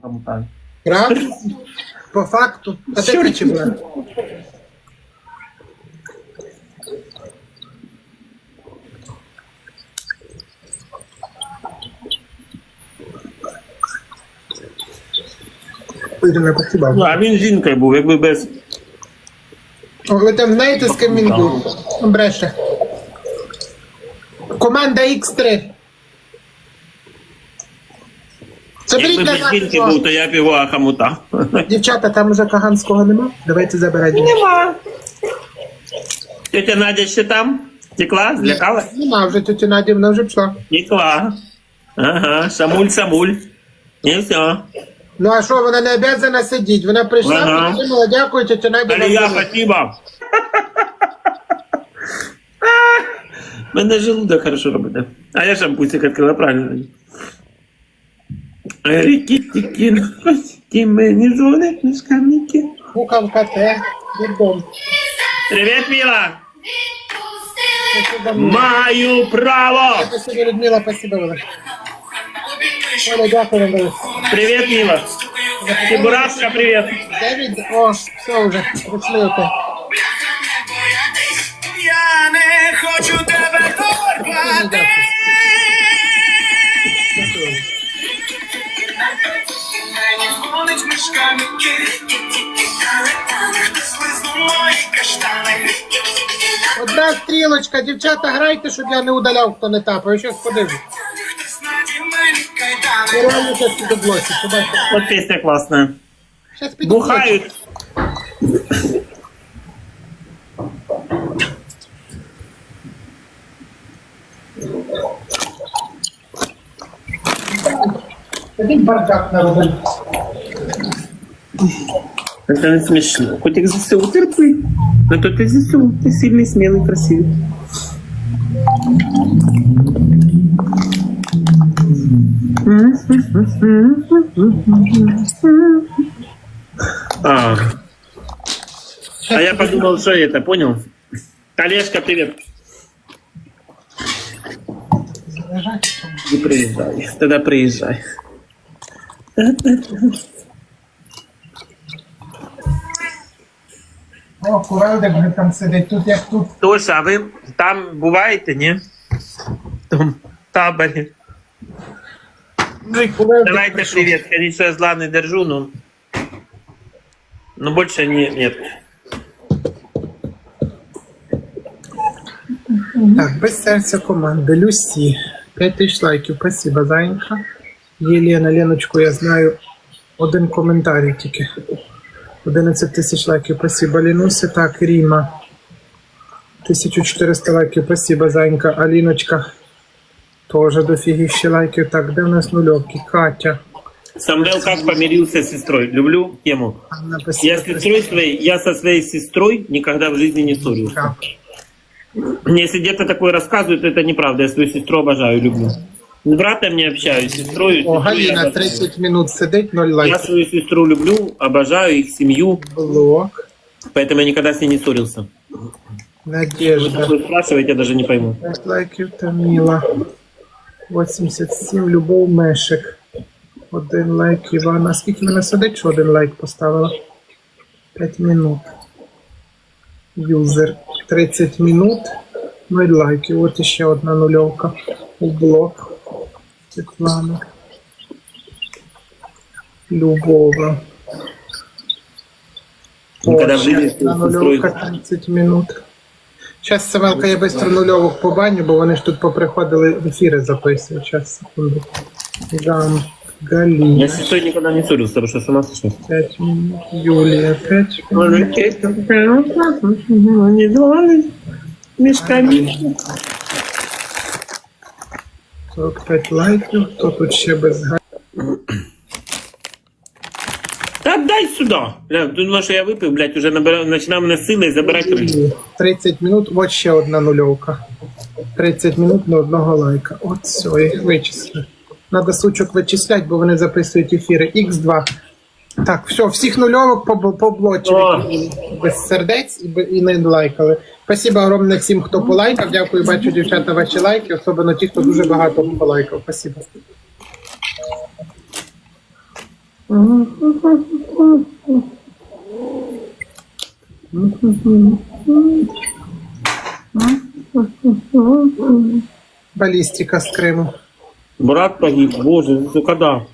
Так. Правда? По факту. А де ти. Ну, а він жінкою був, якби без. О, Ви там знаєте з ким він був? Бреше. Команда X3. Заберіть Якби без назад. жінки був, то я б його ахамута. Дівчата, там уже Каганського нема? Давайте забирайте. Нема. Тетя Надя ще там? Текла? Злякалась? Нема вже тетя Надя, вона вже пішла. Текла. Ага, шамуль, самуль. І все. Ну а що, вона не обязана сидіти? Вона прийшла, Ага. підтримала, дякую, тетя Надя. вам Алія, велике. спасибо. Мене желудок хорошо робить. А я шампусик відкрила, правильно. Рікі-тікі, носики, мені дзвонять мішканники. Букавка Т, додому. Привіт, Міла! Маю право! Спасибо, Людмила, спасибо. Оля, дякую вам. Привіт, Міла! Чебурашка, привіт! Девід, о, все вже, прийшли оте. Я не хочу тебе торкати. Дзвонить каштани. Одна стрілочка, дівчата, грайте, щоб я не удаляв, хто не тапає. Щас подивлюсь. Я реально щас піду побачите. Классная. Щас піду блочі. Такий бардак наробив. Это не смешно. Хоть их ЗСУ терпи. Но то ты ЗСУ. Ты сильный, смелый, красивый. А. А я подумал, что это, понял? Олежка, привет. Не приезжай. Тогда приезжай. О, куралдик вже там сидить, тут як тут. Тоша, а ви там буваєте, ні? В тому таборі. Куралдик Давайте привет. Конечно, я зла не держу, но... Но больше не, нет. Так, без серця команди. Люсі. 5 тисяч лайків. Спасибо, Зайка. Єлена, Леночку, я знаю. Один коментарій тільки. 11 тисяч лайків. Спасибо, Лінуся. Так, Ріма. 1400 лайків. Спасибо, Зайка. Аліночка. Тоже дофігіще лайків. Так, де в нас нульовки? Катя. Самвел как помирился с сестрой? Люблю тему. Анна, Я спасибо. с сестрой своей, я со своей сестрой никогда в жизни не ссорился. Если где-то такое рассказывают, это неправда. Я свою сестру обожаю, люблю. С братом не общаюсь, с сестрой. О, обожаю. 30 минут сидить, 0 Я лайків. свою сестру люблю, обожаю их семью, Блок. поэтому я никогда с ней не ссорился. Вы Надежда. такое спрашиваете, я даже не пойму. 5 лайків Таміла. 87 Любов Мешик. Один лайк Івана. Скільки вона сидить, що один лайк поставила? 5 минут. Юзер. 30 минут. 0 лайків. От іще одна нульовка. У блок. Світлана. Любова. Одна сестрой. нульовка 30 минут. Сейчас, Савелка, я быстро нульовок побаню, бо вони ж тут поприходили в ефіри записують. Сейчас, секунду. Гам, Я Галина, с сестрой никогда не ссорился, потому что с ума сошла. 5 минут. Юлия, 5 минут. Не звали мешками. 45 лайків. Хто тут ще без га- Да дай сюда. Бля, ты думаешь, что я выпил, блядь, уже набира... начинал на силой забирать рыбу. 30 минут. От ще одна нульовка. 30 минут на одного лайка. От все, я їх вичислив. Надо сучок вичислять, бо вони записують ефіри. Х2. Так, все, всіх нульовок побл- поблочили. Без сердець і, і не лайкали. Спасибо огромне всім, хто полайкав. Дякую, бачу, дівчата, ваші лайки, особливо ті, хто дуже багато полайкав. Спасибо. Балістика з Криму. Брат погиб, боже, это когда?